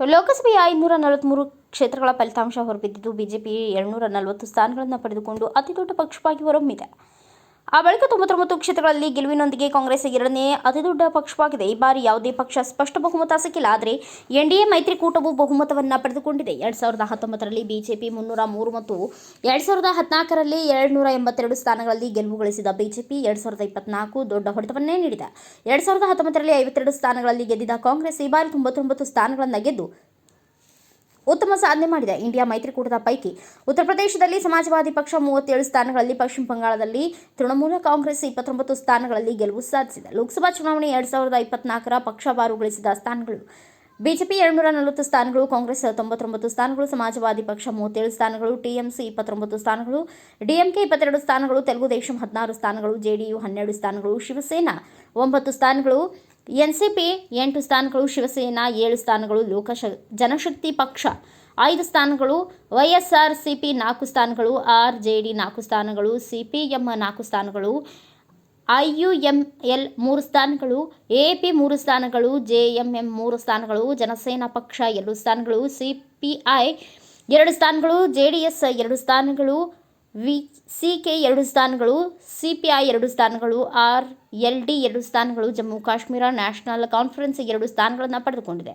ವಿಧಾನಸಭೆಯ ಐನೂರ ನಲವತ್ತ್ಮೂರು ಕ್ಷೇತ್ರಗಳ ಫಲಿತಾಂಶ ಹೊರಬಿದ್ದಿದ್ದು ಬಿಜೆಪಿ ಏಳ್ನೂರ ನಲವತ್ತು ಸ್ಥಾನಗಳನ್ನು ಪಡೆದುಕೊಂಡು ಅತಿದೊಡ್ಡ ಪಕ್ಷವಾಗಿ ಹೊರಹೊಮ್ಮಿದೆ. ಆ ಬಳಿಕ ತೊಂಬತ್ತೊಂಬತ್ತು ಕ್ಷೇತ್ರಗಳಲ್ಲಿ ಗೆಲುವಿನೊಂದಿಗೆ ಕಾಂಗ್ರೆಸ್ ಎರಡನೇ ಅತಿದೊಡ್ಡ ಪಕ್ಷವಾಗಿದೆ. ಈ ಬಾರಿ ಯಾವುದೇ ಪಕ್ಷ ಸ್ಪಷ್ಟ ಬಹುಮತ ಸಿಕ್ಕಿಲ್ಲ. ಆದರೆ ಎನ್ಡಿಎ ಮೈತ್ರಿಕೂಟವು ಬಹುಮತವನ್ನು ಪಡೆದುಕೊಂಡಿದೆ. ಎರಡ್ ಸಾವಿರದ ಹತ್ತೊಂಬತ್ತರಲ್ಲಿ ಬಿಜೆಪಿ ಮುನ್ನೂರ ಮೂರು ಮತ್ತು ಎರಡ್ ಸಾವಿರದ ಹದಿನಾಲ್ಕರಲ್ಲಿ ಎರಡ್ನೂರ ಎಂಬತ್ತೆರಡು ಸ್ಥಾನಗಳಲ್ಲಿ ಗೆಲುವು ಗಳಿಸಿದ ಬಿಜೆಪಿ ಎರಡ್ ಸಾವಿರದ ಇಪ್ಪತ್ನಾಲ್ಕು ದೊಡ್ಡ ಹೊಡೆತವನ್ನೇ ನೀಡಿದೆ. ಎರಡ್ ಸಾವಿರದ ಹತ್ತೊಂಬತ್ತರಲ್ಲಿ ಐವತ್ತೆರಡು ಸ್ಥಾನಗಳಲ್ಲಿ ಗೆದ್ದಿದ್ದ ಕಾಂಗ್ರೆಸ್ ಈ ಬಾರಿ ತೊಂಬತ್ತೊಂಬತ್ತು ಸ್ಥಾನಗಳನ್ನು ಗೆದ್ದು ಉತ್ತಮ ಸಾಧನೆ ಮಾಡಿದೆ ಇಂಡಿಯಾ ಮೈತ್ರಿಕೂಟದ ಪೈಕಿ ಉತ್ತರ ಪ್ರದೇಶದಲ್ಲಿ ಸಮಾಜವಾದಿ ಪಕ್ಷ ಮೂವತ್ತೇಳು ಸ್ಥಾನಗಳಲ್ಲಿ ಪಶ್ಚಿಮ ಬಂಗಾಳದಲ್ಲಿ ತೃಣಮೂಲ ಕಾಂಗ್ರೆಸ್ ಇಪ್ಪತ್ತೊಂಬತ್ತು ಸ್ಥಾನಗಳಲ್ಲಿ ಗೆಲುವು ಸಾಧಿಸಿದೆ. ಲೋಕಸಭಾ ಚುನಾವಣೆ ಎರಡ್ ಸಾವಿರದ ಇಪ್ಪತ್ನಾಲ್ಕರ ಪಕ್ಷವಾರು ಗಳಿಸಿದ ಸ್ಥಾನಗಳು ಬಿಜೆಪಿ ಎರಡ್ನೂರ ನಲವತ್ತು ಸ್ಥಾನಗಳು, ಕಾಂಗ್ರೆಸ್ ತೊಂಬತ್ತೊಂಬತ್ತು ಸ್ಥಾನಗಳು, ಸಮಾಜವಾದಿ ಪಕ್ಷ ಮೂವತ್ತೇಳು ಸ್ಥಾನಗಳು, ಟಿಎಂಸಿ ಇಪ್ಪತ್ತೊಂಬತ್ತು ಸ್ಥಾನಗಳು, ಡಿಎಂಕೆ ಇಪ್ಪತ್ತೆರಡು ಸ್ಥಾನಗಳು, ತೆಲುಗು ದೇಶಂ ಹದಿನಾರು ಸ್ಥಾನಗಳು, ಜೆಡಿಯು ಹನ್ನೆರಡು ಸ್ಥಾನಗಳು, ಶಿವಸೇನಾ ಒಂಬತ್ತು ಸ್ಥಾನಗಳು ಎನ್ಸಿಪಿ ಎಂಟು ಸ್ಥಾನಗಳು, ಶಿವಸೇನಾ ಏಳು ಸ್ಥಾನಗಳು, ಲೋಕಶ, ಜನಶಕ್ತಿ ಪಕ್ಷ ಐದು ಸ್ಥಾನಗಳು ವೈಎಸ್ಆರ್ ಸಿಪಿ ನಾಲ್ಕು ಸ್ಥಾನಗಳು ಆರ್ ಜೆ ಡಿ ನಾಲ್ಕು ಸ್ಥಾನಗಳು ಸಿ ಪಿ ಎಂ ನಾಲ್ಕು ಸ್ಥಾನಗಳು ಐ ಯು ಎಂ ಎಲ್ ಮೂರು ಸ್ಥಾನಗಳು ಎ ಪಿ ಮೂರು ಸ್ಥಾನಗಳು ಜೆ ಎಂ ಎಂ ಮೂರು ಸ್ಥಾನಗಳು, ಜನಸೇನಾ ಪಕ್ಷ ಎರಡು ಸ್ಥಾನಗಳು ಸಿ ಪಿ ಐ ಎರಡು ಸ್ಥಾನಗಳು ಜೆ ಡಿ ಎಸ್ ಎರಡು ಸ್ಥಾನಗಳು ವಿ ಸಿ ಕೆ ಎರಡು ಸ್ಥಾನಗಳು ಸಿ ಪಿ ಐ ಎರಡು ಸ್ಥಾನಗಳು, ಆರ್, ಎಲ್ ಡಿ ಎರಡು ಸ್ಥಾನಗಳು, ಜಮ್ಮು ಕಾಶ್ಮೀರ ನ್ಯಾಷನಲ್ ಕಾನ್ಫರೆನ್ಸ್ ಎರಡು ಸ್ಥಾನಗಳನ್ನು ಪಡೆದುಕೊಂಡಿದೆ.